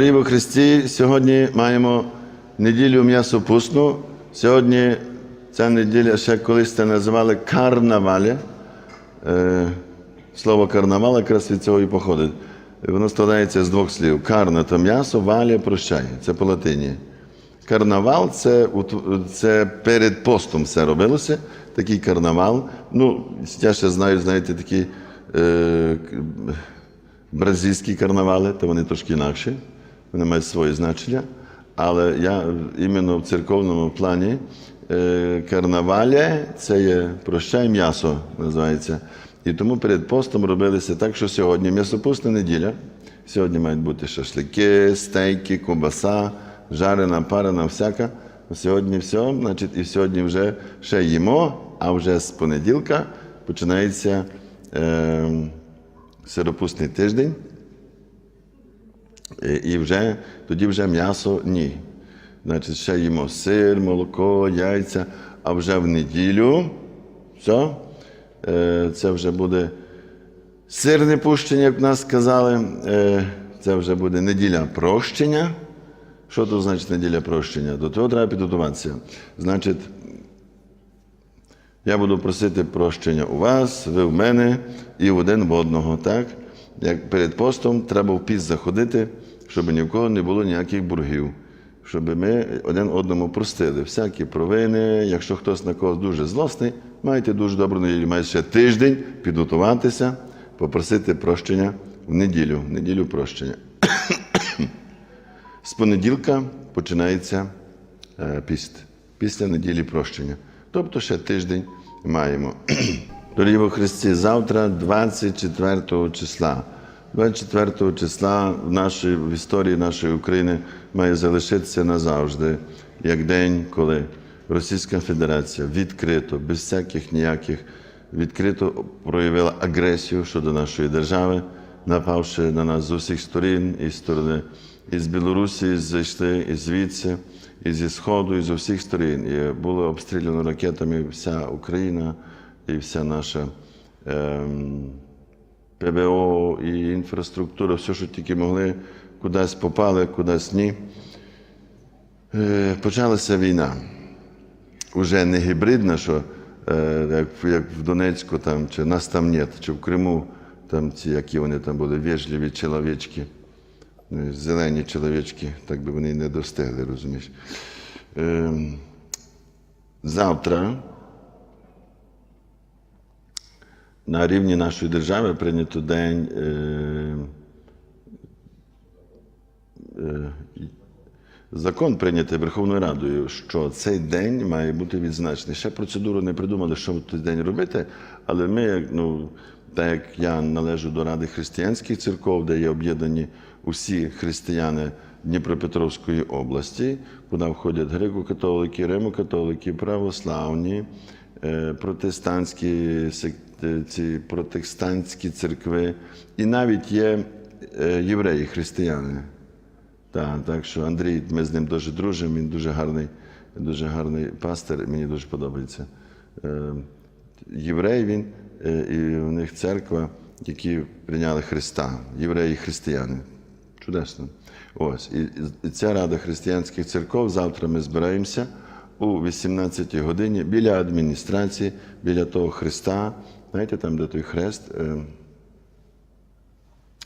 Дорогі Христі, сьогодні маємо неділю м'ясопусну. Сьогодні ця неділя ще колись це називали карнавалі. Е, Слово карнавал якраз від цього і походить. Воно складається з двох слів: карна то м'ясо, валя прощай. Це по латині. Карнавал це, це перед постом все робилося. Такий карнавал. Ну, я ще знаю, знаєте, такі е, бразильські карнавали, то вони трошки інакші, вони мають своє значення. Але я іменно в церковному плані е, карнавалі це є прощай м'ясо, називається. І тому перед постом робилися так, що сьогодні м'ясопусна неділя. Сьогодні мають бути шашлики, стейки, ковбаса, жарена, парена, всяка. Сьогодні все, значить, і сьогодні вже ще їмо, а вже з понеділка починається е, сиропусний тиждень. І, вже тоді вже м'ясо ні. Значить, ще їмо сир, молоко, яйця, а вже в неділю все, е, це вже буде сирне пущення, як в нас сказали. Е, це вже буде неділя прощення. Що тут значить неділя прощення? До того треба підготуватися. Значить, я буду просити прощення у вас, ви в мене і в один в одного. Так? Як перед постом треба в піст заходити, щоб ні в кого не було ніяких боргів, щоб ми один одному простили всякі провини. Якщо хтось на когось дуже злосний, маєте дуже добру неділю, маєте ще тиждень підготуватися, попросити прощення в неділю, в неділю прощення. З понеділка починається е, піст, після неділі прощення. Тобто ще тиждень маємо. Дорогі во Христі, завтра, 24 числа. 24 числа в, нашій, в історії нашої України має залишитися назавжди, як день, коли Російська Федерація відкрито, без всяких ніяких, відкрито проявила агресію щодо нашої держави, напавши на нас з усіх сторін, і сторони із Білорусі зайшли, і звідси, і зі Сходу, і з усіх сторін. І було обстріляно ракетами вся Україна і вся наша ем, ПВО і інфраструктура, все, що тільки могли, кудись попали, кудись ні. Е, почалася війна. Уже не гібридна, що е, як, як в Донецьку там, чи нас там нет, чи в Криму, там ці, які вони там були, вежливі чоловічки, ну, зелені чоловічки, так би вони не достигли, розумієш. Е, завтра на рівні нашої держави прийнято день. Е, е, Закон прийнятий Верховною Радою, що цей день має бути відзначений. Ще процедуру не придумали, що в той день робити, але ми, ну, так як я належу до Ради християнських церков, де є об'єднані усі християни Дніпропетровської області, куди входять греко-католики, римо-католики, православні, е, протестантські сек- е, ці протестантські церкви, і навіть є е, євреї, християни. Так, так що Андрій, ми з ним дуже дружимо, він дуже гарний, дуже гарний пастир, мені дуже подобається. Е, єврей він, е, і у них церква, які прийняли Христа, євреї християни. Чудесно. Ось. І, і ця рада християнських церков, завтра ми збираємося у 18 годині біля адміністрації, біля того Христа. Знаєте, там, де той хрест. Е,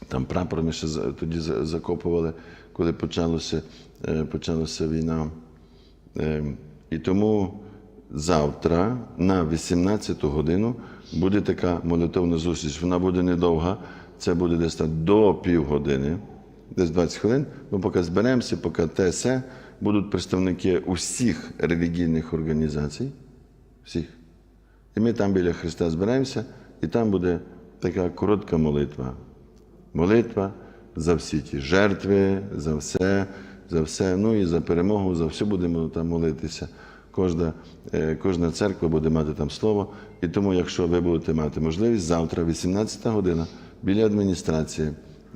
там прапор ми ще тоді закопували, коли почалося, е, почалася війна. Е, І тому завтра на 18 годину буде така молитовна зустріч. Вона буде недовга, це буде десь там до півгодини, десь 20 хвилин. Ми поки зберемося, поки те будуть представники усіх релігійних організацій, всіх. І ми там біля Христа збираємося, і там буде така коротка молитва. Молитва за всі ті жертви, за все, за все, ну і за перемогу, за все будемо там молитися. Кожна, е, кожна церква буде мати там слово. І тому, якщо ви будете мати можливість, завтра, 18 година, біля адміністрації,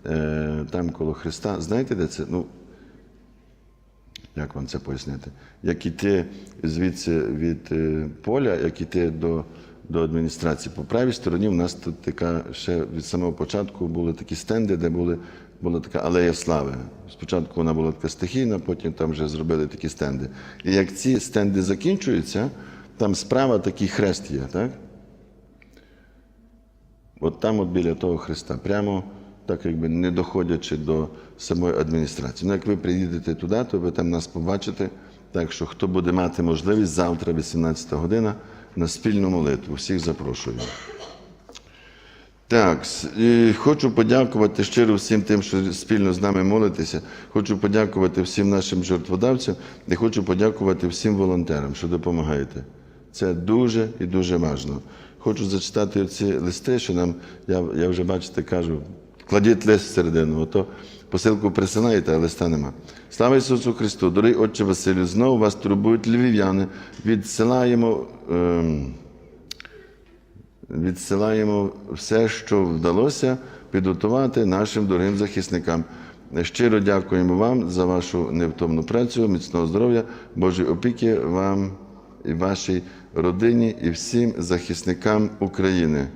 е, там коло Христа, знаєте, де це? Ну, як вам це пояснити? Як іти звідси від е, поля, як іти до, до адміністрації. По правій стороні в нас тут така ще від самого початку були такі стенди, де були була така алея слави. Спочатку вона була така стихійна, потім там вже зробили такі стенди. І як ці стенди закінчуються, там справа такий хрест є, так? От там, от біля того Христа, прямо так якби не доходячи до самої адміністрації. Ну, як ви приїдете туди, то ви там нас побачите. Так що, хто буде мати можливість завтра, 18 година, на спільну молитву. Всіх запрошую. Так, хочу подякувати щиро всім тим, що спільно з нами молитеся. Хочу подякувати всім нашим жертводавцям і хочу подякувати всім волонтерам, що допомагаєте. Це дуже і дуже важливо. Хочу зачитати ці листи, що нам, я, я вже бачите, кажу, кладіть лист всередину, ото посилку присилаєте, а листа нема. Слава Ісусу Христу! Дорогий Отче Василю, знову вас турбують львів'яни. Відсилаємо. Ем, відсилаємо все, що вдалося підготувати нашим дорогим захисникам. Щиро дякуємо вам за вашу невтомну працю, міцного здоров'я, Божої опіки вам і вашій родині, і всім захисникам України.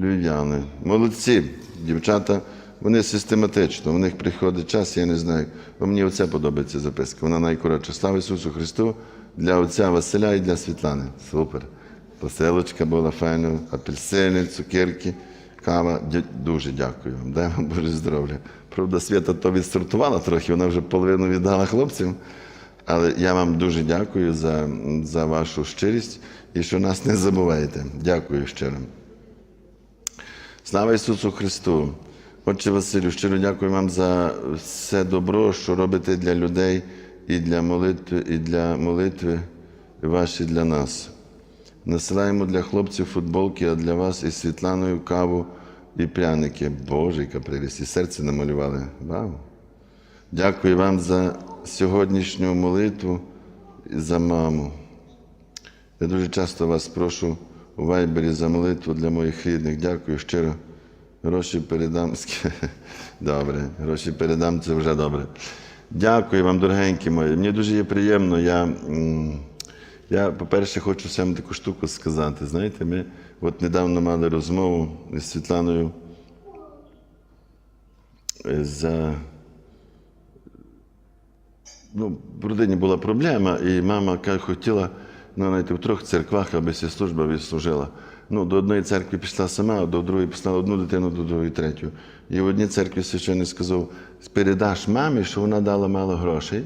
Львів'яни. Молодці, дівчата. Вони систематично, у них приходить час, я не знаю. Бо мені оце подобається записка. Вона найкоротша. Слава Ісусу Христу для отця Василя і для Світлани. Супер. Поселочка була файна, апельсини, цукерки, кава. Дуже дякую вам. Дай вам Боже здоров'я. Правда, Свята то відсортувала трохи, вона вже половину віддала хлопцям. Але я вам дуже дякую за, за вашу щирість і що нас не забуваєте. Дякую щиро. Слава Ісусу Христу! Отче Василю, щиро дякую вам за все добро, що робите для людей і для молитви, і для молитви ваші для нас. Насилаємо для хлопців футболки, а для вас із Світланою каву і пряники. Боже, яка прелість, і серце намалювали. Вау! Дякую вам за сьогоднішню молитву і за маму. Я дуже часто вас прошу у Вайбері за молитву для моїх рідних. Дякую щиро. Гроші передам. Добре, гроші передам, це вже добре. Дякую вам, дорогенькі мої. Мені дуже є приємно. Я, я по-перше, хочу саме таку штуку сказати. Знаєте, ми от недавно мали розмову з Світланою е, за ну, в родині була проблема, і мама ка- хотіла ну, знаєте, в трьох церквах, аби ця служба відслужила. Ну, до одної церкви пішла сама, а до другої послала одну дитину, до другої третю. І в одній церкві священник сказав: передаш мамі, що вона дала мало грошей.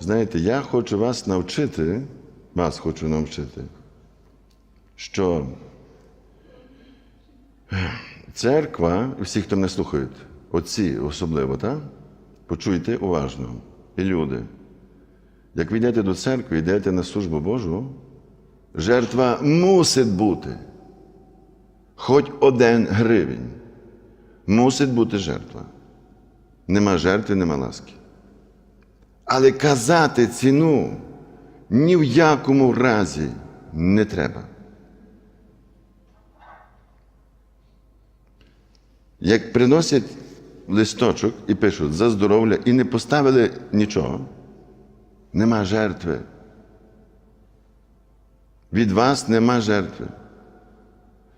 Знаєте, я хочу вас навчити, вас хочу навчити, що Церква, всі, хто мене слухають, отці особливо, так? Почуйте уважно. І люди. Як ви йдете до церкви, йдете на службу Божу, жертва мусить бути. Хоч один гривень. Мусить бути жертва. Нема жертви, нема ласки. Але казати ціну ні в якому разі не треба. Як приносять листочок і пишуть за здоров'я і не поставили нічого, нема жертви. Від вас нема жертви.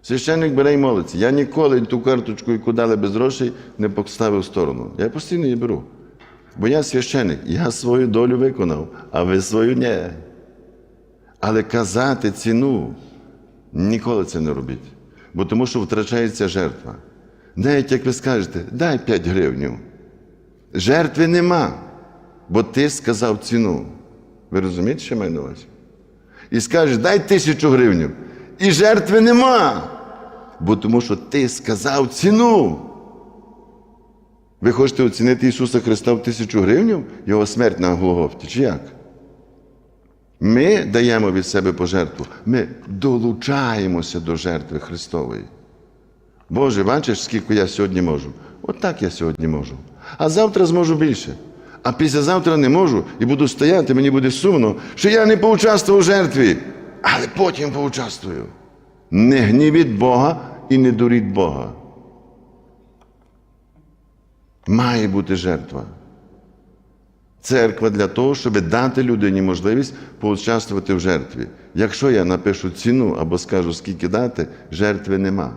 Священник бере і молиться. Я ніколи ту карточку, яку дали без грошей, не поставив в сторону. Я постійно її беру. Бо я священник, я свою долю виконав, а ви свою ні. Але казати ціну ніколи це не робіть. Бо тому що втрачається жертва. Навіть як ви скажете, дай 5 гривень. Жертви нема, бо ти сказав ціну. Ви розумієте, що я маю на увазі? І скажеш, дай тисячу гривень. І жертви нема. Бо тому що ти сказав ціну. Ви хочете оцінити Ісуса Христа в тисячу гривень, Його смерть на Голгофті, чи як? Ми даємо від себе пожертву, ми долучаємося до жертви Христової. Боже, бачиш, скільки я сьогодні можу? От так я сьогодні можу. А завтра зможу більше. А післязавтра не можу і буду стояти, мені буде сумно, що я не поучаствував у жертві, але потім поучаствую. Не гнівіть Бога і не дуріть Бога. Має бути жертва. Церква для того, щоб дати людині можливість поучаствувати в жертві. Якщо я напишу ціну або скажу, скільки дати, жертви нема.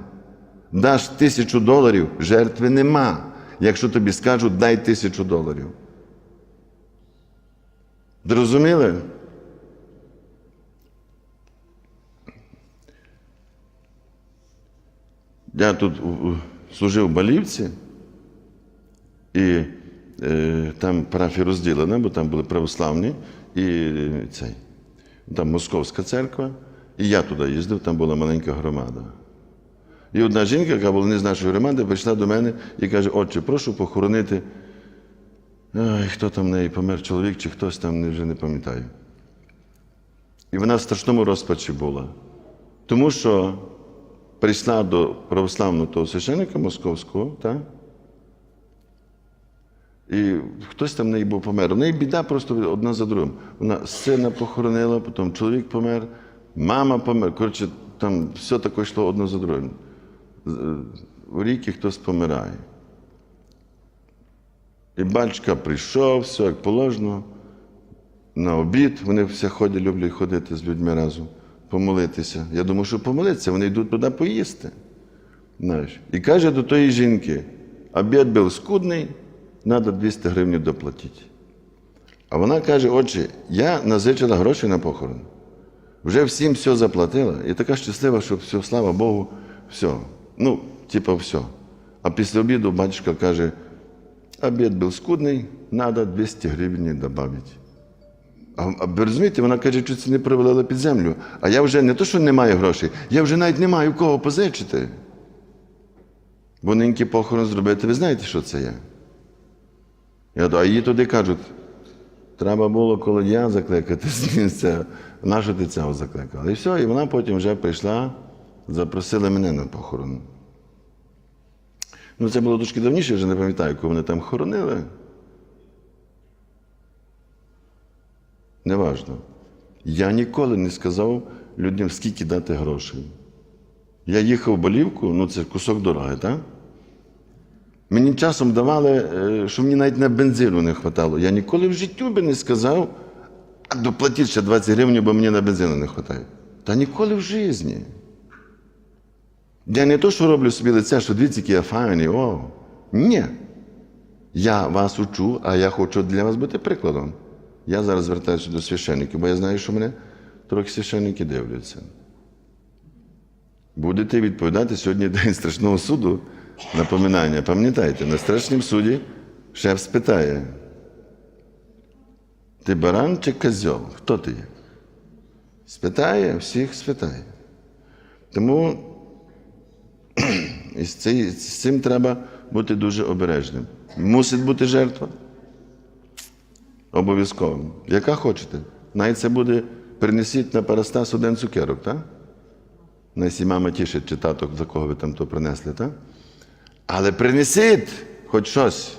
Даш тисячу доларів, жертви нема. Якщо тобі скажуть, дай тисячу доларів. Зрозуміли? Я тут служив в Балівці, і е, там парафія розділена, бо там були православні і е, цей, там Московська церква. І я туди їздив, там була маленька громада. І одна жінка, яка була не з нашої громади, прийшла до мене і каже: Отче, прошу похоронити. Ай, хто там в неї помер, чоловік чи хтось там, вже не пам'ятаю. І вона в страшному розпачі була. Тому що прийшла до православного того священика московського, так? І хтось там в неї був помер. У неї біда просто одна за другим. Вона сина похоронила, потім чоловік помер, мама помер. Коротше, там все таке йшло одне за другим. З- е, У ріки хтось помирає. І батька прийшов, все як положено. На обід вони все ходять, люблять ходити з людьми разом, помолитися. Я думаю, що помолитися, вони йдуть туди поїсти. Знаєш. І каже до тої жінки: обід був скудний, треба 200 гривень доплатити. А вона каже: отче, я назичила гроші на похорон. Вже всім все заплатила, і така щаслива, що все, слава Богу, все. Ну, типа, все. А після обіду батюшка каже, обід був скудний, треба 200 гривень додати. А, а ви розумієте, вона каже, що це не провалила під землю. А я вже не то, що не маю грошей, я вже навіть не маю кого позичити. Бо ниньки похорон зробити, ви знаєте, що це є? Я, а її туди кажуть, треба було колодія закликати з місця, нащо ти цього закликала? І все, і вона потім вже прийшла, запросила мене на похорон. Ну, це було трошки давніше, вже не пам'ятаю, коли вони там хоронили. Неважно. Я ніколи не сказав людям, скільки дати грошей. Я їхав в Болівку, ну це кусок дороги, так? Мені часом давали, е, що мені навіть на бензину не вистачало. Я ніколи в життю би не сказав, а доплатіть ще 20 гривень, бо мені на бензину не вистачає. Та ніколи в житті. Я не то, що роблю собі лице, що дивіться, який я файний, о. Ні. Я вас учу, а я хочу для вас бути прикладом. Я зараз звертаюся до священників, бо я знаю, що мене трохи священники дивляться. Будете відповідати сьогодні день страшного суду. Напоминання. Пам'ятайте, на страшному суді шеф спитає: ти баран чи козьол? Хто ти є? Спитає, всіх спитає. Тому цей- з цим треба бути дуже обережним. Мусить бути жертва. Обов'язково. Яка хочете. Навіть це буде принесіть на парастас один цукерок, так? Найсі мама тішить чи тато, за кого ви там то принесли, так? Але принесіть хоч щось.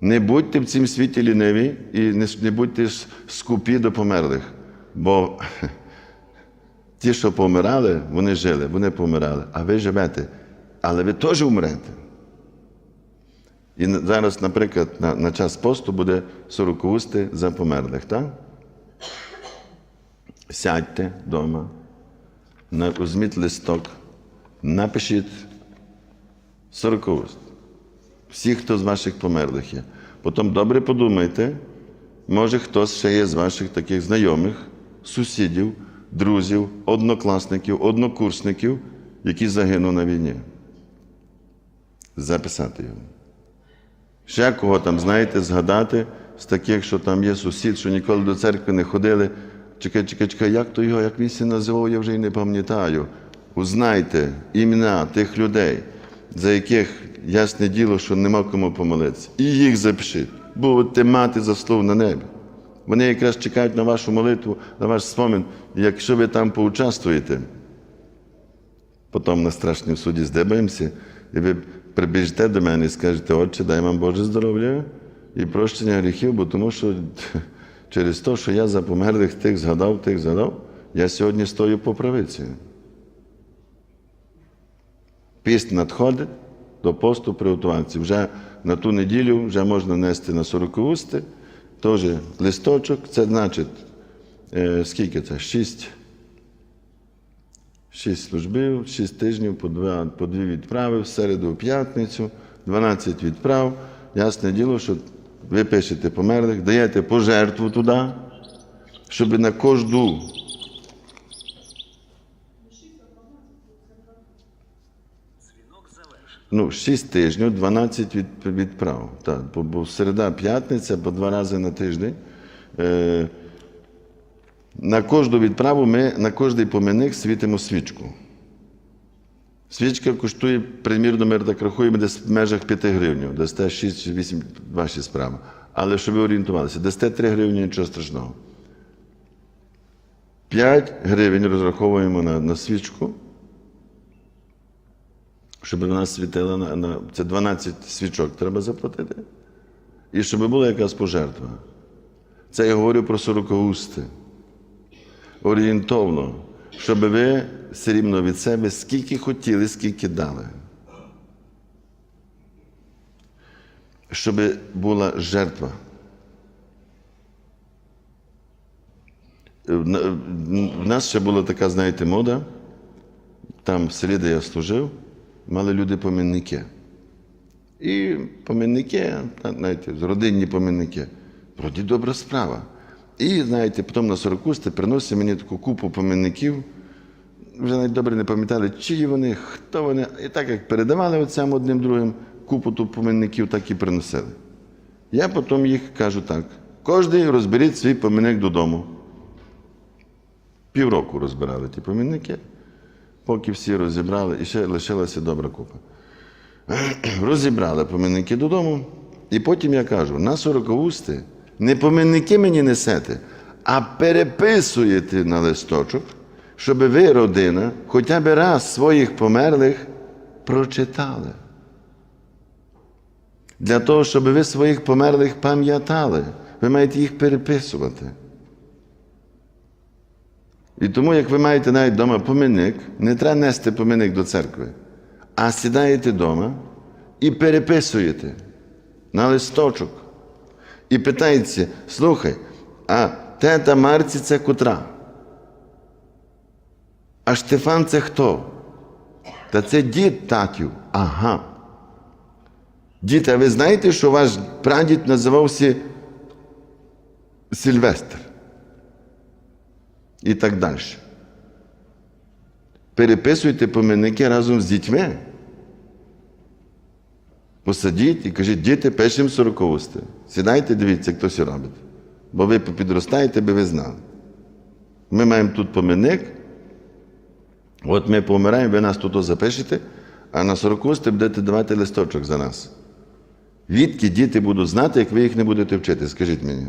Не будьте в цім світі ліниві і не будьте скупі до померлих. Бо ті, що помирали, вони жили, вони помирали, а ви живете. Але ви теж умрете. І зараз, наприклад, на, на час посту буде сорокоусти за померлих, так? Сядьте вдома, візьміть листок, напишіть сорокоуст. Всі, хто з ваших померлих є. Потім добре подумайте, може хтось ще є з ваших таких знайомих, сусідів, друзів, однокласників, однокурсників, які загинули на війні. Записати його. Ще кого там, знаєте, згадати з таких, що там є сусід, що ніколи до церкви не ходили. Чекай, чекай, чекай, як то його, як він се називав, я вже й не пам'ятаю. Узнайте імена тих людей, за яких ясне діло, що нема кому помолитися. І їх запишіть. Будете мати заслуг на небі. Вони якраз чекають на вашу молитву, на ваш спомин. І якщо ви там поучаствуєте, Потім на страшному суді здибаємося, і ви прибіжте до мене і скажете, отче, дай вам Боже здоров'я і прощення гріхів, бо тому що через те, що я за померлих тих згадав, тих згадав, я сьогодні стою по правиці. Піст надходить, до посту приготуватися. Вже на ту неділю вже можна нести на сорокоусти, теж листочок, це значить, е, скільки це? Шість. Шість службів, шість тижнів по, два, по дві відправи, в середу, в п'ятницю, 12 відправ. Ясне діло, що ви пишете померлих, даєте пожертву туди, щоб на кожну. Ну, 6 тижнів, 12 від, відправ. Так, бо, бо середа, п'ятниця, по два рази на тиждень. Е, на кожну відправу ми на кожний поминник світимо свічку. Свічка коштує, примірно, ми так рахуємо, десь в межах 5 гривень, дасте 6 чи 8, ваші справи. Але щоб ви орієнтувалися, дасте 3 гривні, нічого страшного. 5 гривень розраховуємо на, на свічку, щоб вона світила на, на. Це 12 свічок треба заплатити. І щоб була якась пожертва. Це я говорю про сорокоусти. Орієнтовно, щоб ви все рівно від себе скільки хотіли, скільки дали. Щоб була жертва. В нас ще була така, знаєте, мода. Там в селі, де я служив, мали люди помінники. І помінники, знаєте, родинні помінники. Вроді добра справа. І, знаєте, потім на сорокусти приносять мені таку купу помінників. Вже навіть добре не пам'ятали, чиї вони, хто вони. І так як передавали отцям одним другим купу ту помінників, так і приносили. Я потім їх кажу так: кожен розберіть свій помінник додому. Півроку розбирали ті помінники, поки всі розібрали, і ще лишилася добра купа. Розібрали помінники додому, і потім я кажу: на сорокоусти не помінники мені несете, а переписуєте на листочок, щоб ви, родина, хоча б раз своїх померлих прочитали. Для того, щоб ви своїх померлих пам'ятали, ви маєте їх переписувати. І тому, як ви маєте навіть вдома поминник, не треба нести поминник до церкви, а сідаєте вдома і переписуєте на листочок. І питається, слухай, а тета Марці це котра? А Штефан це хто? Та це дід татів. Ага. Дід, а ви знаєте, що ваш прадід називався Сильвестр? І так далі. Переписуйте поминники разом з дітьми. Посадіть і кажіть, діти, пишемо сороковости. Сідайте, дивіться, як хтось робить. Бо ви підростаєте, би ви знали. Ми маємо тут поминник. От ми помираємо, ви нас тут запишете, а на сороковости будете давати листочок за нас. Відки діти будуть знати, як ви їх не будете вчити, скажіть мені.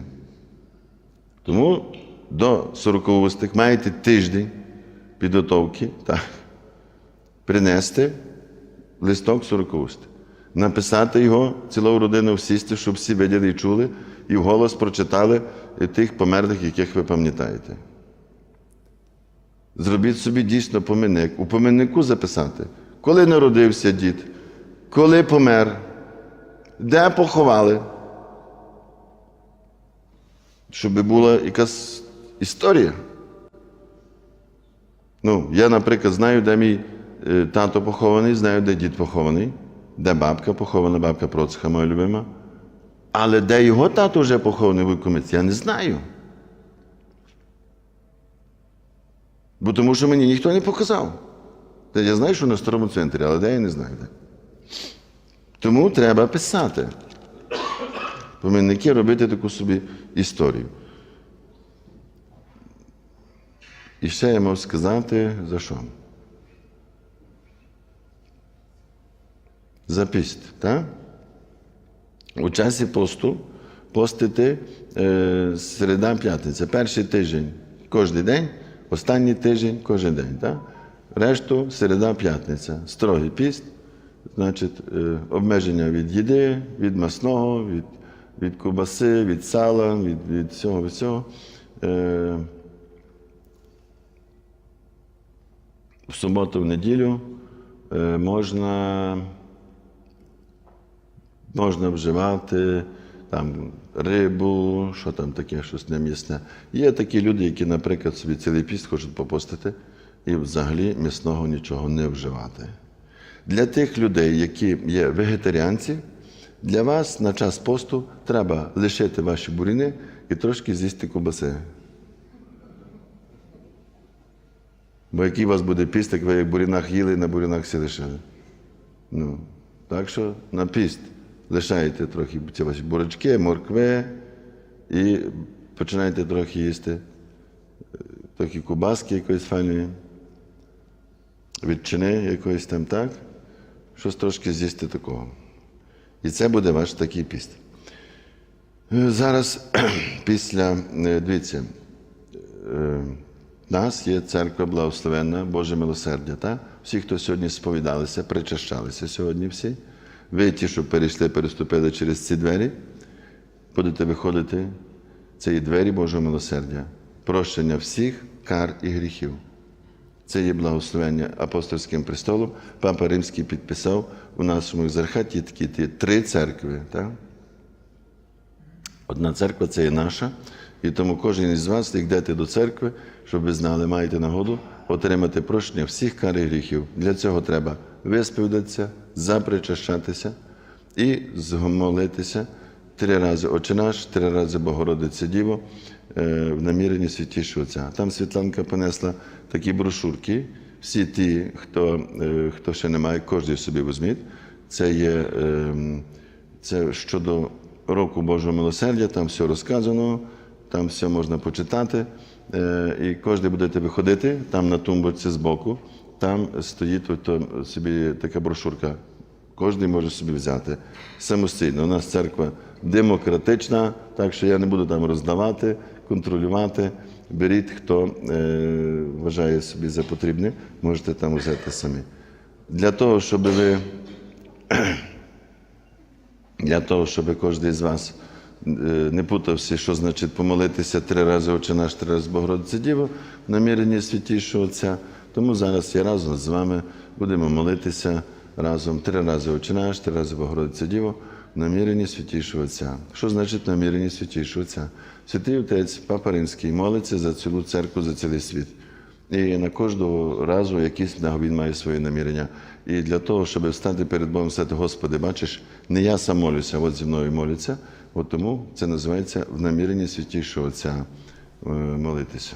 Тому до 40 маєте тиждень підготовки, так, принести листок 40 написати його, цілу родину всісти, щоб всі виділи і чули, і вголос прочитали тих померлих, яких ви пам'ятаєте. Зробіть собі дійсно поминник. У поминнику записати, коли народився дід, коли помер, де поховали щоб була якась історія. Ну, я, наприклад, знаю, де мій е, тато похований, знаю, де дід похований, де бабка похована, бабка Процеха, моя любима. Але де його тато вже похований Вуйкомець, я не знаю. Бо тому що мені ніхто не показав. Я знаю, що на старому центрі, але де я не знаю де. Тому треба писати помінники робити таку собі історію. І ще я можу сказати за що? За піст, так? У часі посту постити е, середа п'ятниця, перший тиждень кожен день, останній тиждень кожен день. Так? Решту середа п'ятниця. Строгий піст, значить, е, обмеження від їди, від масного, від від кубаси, від сала, від від всього всього. Е, в суботу, в неділю е, можна можна вживати там, рибу, що там таке, щось нем'ясне. Є такі люди, які, наприклад, собі цілий піст хочуть попостити і взагалі м'ясного нічого не вживати. Для тих людей, які є вегетаріанці, для вас на час посту треба лишити ваші буріни і трошки з'їсти кубаси. Бо який у вас буде піст, як ви як бурінах їли на бурінах всі лишили. Ну, так що на піст лишаєте трохи ці ваші бурочки, моркви і починаєте трохи їсти, трохи кубаски якоїсь файної, відчини якоїсь там, так? Щось трошки з'їсти такого. І це буде ваш такий піст. Е, Зараз після, е, дивіться, е, нас є церква благословенна, Боже милосердя. Та? Всі, хто сьогодні сповідалися, причащалися сьогодні всі. Ви ті, що перейшли, переступили через ці двері, будете виходити. Це є двері Божого милосердя, прощення всіх кар і гріхів. Це є благословення апостольським престолом. Папа Римський підписав у нашому екзархаті такі три церкви. Так? Одна церква це є наша, і тому кожен із вас, як йдете до церкви, щоб ви знали, маєте нагоду отримати прощення всіх кар і гріхів. Для цього треба висповідатися, запричащатися і змолитися три рази Отче наш, три рази Богородиця Діво е, в наміренні святішого Отця. Там Світланка понесла такі брошурки. Всі ті, хто, е, хто ще не має, кожен собі візьміть. Це є ем, це щодо року Божого милосердя, там все розказано, там все можна почитати. Е, І кожен будете виходити, там на тумбочці збоку, там стоїть от, то, собі така брошурка. Кожен може собі взяти самостійно. У нас церква демократична, так що я не буду там роздавати, контролювати. Беріть, хто е, вважає собі за потрібне, можете там взяти самі. Для того, щоб ви для того, щоб кожен з вас е, не путався, що значить помолитися три рази Отче наш, три рази Богородиця Діво, в наміренні святішого Отця. Тому зараз я разом з вами будемо молитися разом три рази Отче наш, три рази Богородиця Діво, в наміренні святішого Отця. Що значить намірення святішого Отця? Святий Отець, Папа Римський, молиться за цілу церкву, за цілий світ. І на кожного разу якісь він має своє намірення. І для того, щоб стати перед Богом, сказати, Господи, бачиш, не я сам молюся, от зі мною моляться. От тому це називається в наміренні святішого Отця е, молитися.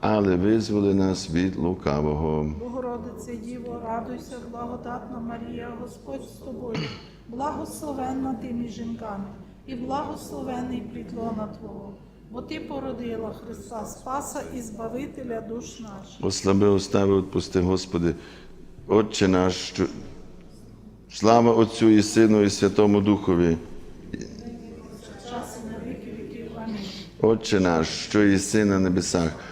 але визволи нас від лукавого. Богородице Діво, радуйся, благодатна Марія, Господь з тобою, благословенна ти між жінками, і благословений плітлона Твого, бо Ти породила Христа Спаса і Збавителя душ наших. Ослаби остави, відпусти, Господи, Отче наш, що... слава Отцю і Сину, і Святому Духові. І. Отче наш, що єси на небесах,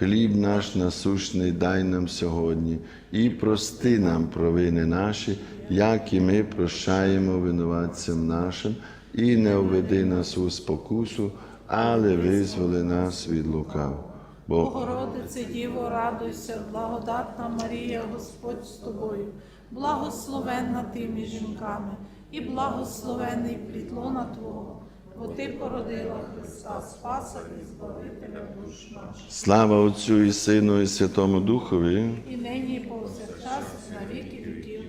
Хліб наш насущний дай нам сьогодні, і прости нам провини наші, як і ми прощаємо винуватцям нашим, і не введи нас у спокусу, але визволи нас від лукавого. Бо Богородице Діво, радуйся, благодатна Марія, Господь з тобою, благословенна ти між жінками, і благословений плід лона Твого, бо ти породила Христа, Спаса і Збавителя душ наших. слава Отцю і Сину, і Святому Духові. І нині і повсякчас, на віки віків.